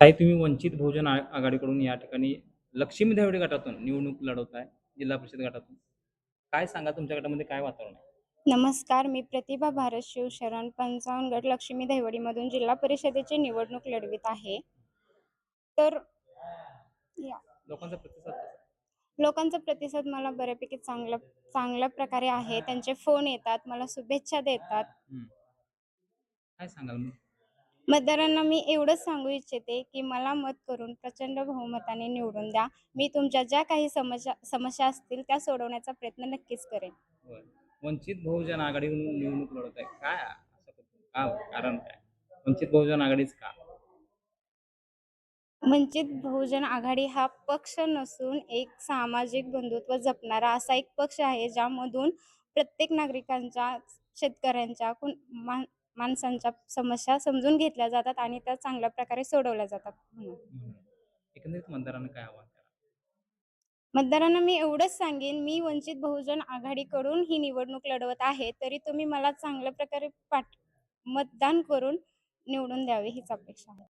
ताई तुम्ही वंचित बहुजन आ आघाडीकडून या ठिकाणी लक्ष्मी देवडे गटातून निवडणूक लढवताय, जिल्हा परिषद गटातून. काय सांगाल तुमच्या गटामध्ये काय वातावरण आहे? नमस्कार, मी प्रतिभा भारत शिवशरण पंचावन्न गट लक्ष्मी दहिवडीमधून जिल्हा परिषदेची निवडणूक लढवीत आहे. तर या लोकांचा प्रतिसाद कसा आहे? लोकांचा प्रतिसाद मला बऱ्यापैकी चांगला चांगल्या प्रकारे आहे. त्यांचे फोन येतात, मला शुभेच्छा देतात. काय सांगाल मग? मतदारांना मी एवढंच सांगू इच्छिते, की मला मत करून प्रचंड बहुमताने निवडून द्या. मी तुमच्या ज्या काही समस्या समस्या असतील त्या सोडवण्याचा प्रयत्न नक्कीच करेन. वंचित बहुजन आघाडीकडून निवडणूक लढवत आहे. काय असं का कारण काय? वंचित बहुजन आघाडीच का? वंचित बहुजन आघाडी हा पक्ष नसून एक सामाजिक बंधुत्व जपणारा असा एक पक्ष आहे, ज्यामधून प्रत्येक नागरिकांच्या, शेतकऱ्यांच्या, कुण मा माणसांच्या समस्या समजून घेतल्या जातात आणि त्या चांगल्या प्रकारे सोडवल्या जातात म्हणून. एकंदरीत मतदारांना काय आव्हान? मतदारांना मी एवढंच सांगेन, मी वंचित बहुजन आघाडीकडून ही निवडणूक लढवत आहे, तरी तुम्ही मला चांगल्या प्रकारे पाठ मतदान करून निवडून द्यावे हीच अपेक्षा आहे.